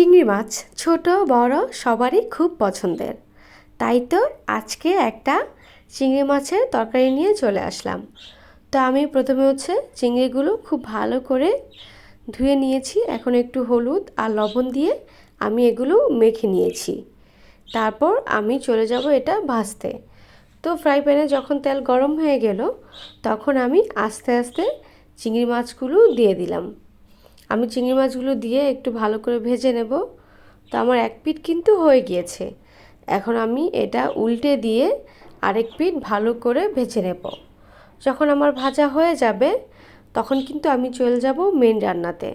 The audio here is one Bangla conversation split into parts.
চিংড়ি মাছ ছোট, বড় সবারই খুব পছন্দের। তাই তো আজকে একটা চিংড়ি মাছের তরকারি নিয়ে চলে আসলাম। তো আমি প্রথমে হচ্ছে চিংড়িগুলো খুব ভালো করে ধুয়ে নিয়েছি। এখন একটু হলুদ আর লবণ দিয়ে আমি এগুলো মেখে নিয়েছি। তারপর আমি চলে যাব এটা ভাজতে। তো ফ্রাই প্যানে যখন তেল গরম হয়ে গেল, তখন আমি আস্তে আস্তে চিংড়ি মাছগুলো দিয়ে দিলাম। আমি চিংড়ি মাছগুলো দিয়ে একটু ভালো করে ভেজে নেব। তো আমার এক পিঠ কিন্তু হয়ে গিয়েছে। এখন আমি এটা উল্টে দিয়ে আরেক পিঠ ভালো করে ভেজে নেব। যখন আমার ভাজা হয়ে যাবে, তখন কিন্তু আমি চলে যাব মেন রান্নাতে।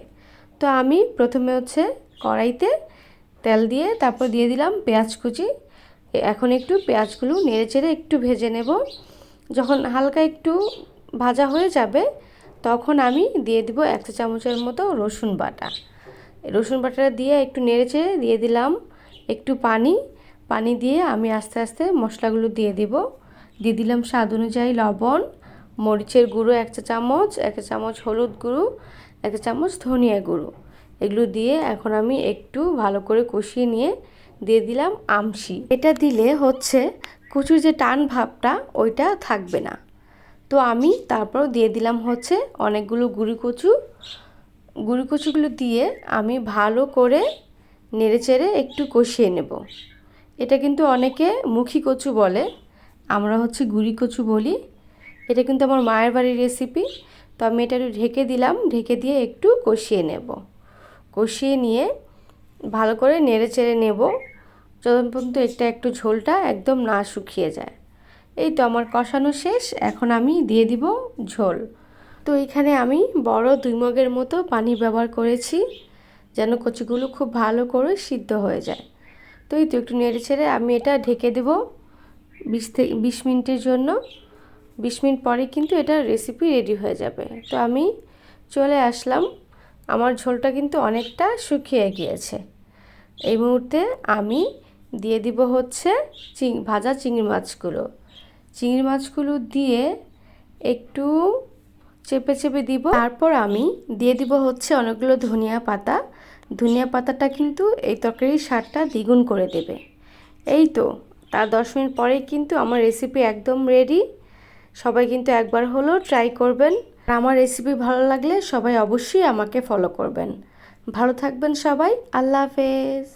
তো আমি প্রথমে হচ্ছে কড়াইতে তেল দিয়ে তারপর দিয়ে দিলাম পেঁয়াজ কুচি। এখন একটু পেঁয়াজগুলো নেড়ে চেড়ে একটু ভেজে নেব। যখন হালকা একটু ভাজা হয়ে যাবে তখন আমি দিয়ে দিব এক চা চামচের মতো রসুন বাটা। রসুন বাটাটা দিয়ে একটু নেড়ে চেড়ে দিয়ে দিলাম একটু পানি। পানি দিয়ে আমি আস্তে আস্তে মশলাগুলো দিয়ে দিব। দিয়ে দিলাম স্বাদ অনুযায়ী লবণ, মরিচের গুঁড়ো এক চা চামচ, এক চামচ হলুদ গুঁড়ো, এক চামচ ধনিয়া গুঁড়ো। এগুলো দিয়ে এখন আমি একটু ভালো করে কষিয়ে নিয়ে দিয়ে দিলাম আমশি। এটা দিলে হচ্ছে কুচুর যে টান ভাবটা, ওইটা থাকবে না। তো আমি তারপর দিয়ে দিলাম হচ্ছে অনেকগুলো গুঁড়ি কচু গুঁড়ি কচুগুলো দিয়ে আমি ভালো করে নেড়েচেড়ে একটু কষিয়ে নেব। এটা কিন্তু অনেকে মুখী কচু বলে, আমরা হচ্ছে গুঁড়ি কচু বলি। এটা কিন্তু আমার মায়ের বাড়ির রেসিপি তো আমি এটা একটু ঢেকে দিলাম, ঢেকে দিয়ে একটু কষিয়ে নেব। কষিয়ে নিয়ে ভালো করে নেড়ে চেড়ে নেব, যতক্ষণ পর্যন্ত একটা একটু ঝোলটা একদম না শুকিয়ে যায়। এই তো আমার কষানো শেষ, এখন আমি দিয়ে দিব ঝোল। তো এখানে আমি বড় দুই মগের মতো পানি ব্যবহার করেছি, যেন কচিগুলো খুব ভালো করে সিদ্ধ হয়ে যায়। তো এই তো একটু নেড়ে ছেড়ে আমি এটা ঢেকে দেব বিশ থেকে, বিশ মিনিটের জন্য। বিশ মিনিট পরে কিন্তু এটা রেসিপি রেডি হয়ে যাবে। তো আমি চলে আসলাম। আমার ঝোলটা কিন্তু অনেকটা শুকিয়ে গিয়েছে। এই মুহূর্তে আমি দিয়ে দিব হচ্ছে চিং, ভাজা চিংড়ি মাছগুলো। চিংড়ি মাছগুলো দিয়ে একটু চেপে চেপে দিব। তারপর আমি দিয়ে দিব হচ্ছে অনেকগুলো ধনিয়া পাতা। ধনিয়া পাতাটা কিন্তু এই তরকারির স্বাদটা দ্বিগুণ করে দেবে। এই তো, তার দশ মিনিট পরেই কিন্তু আমার রেসিপি একদম রেডি সবাই কিন্তু একবার হলেও ট্রাই করবেন। আমার রেসিপি ভালো লাগলে সবাই অবশ্যই আমাকে ফলো করবেন। ভালো থাকবেন সবাই, আল্লাহ হাফেজ।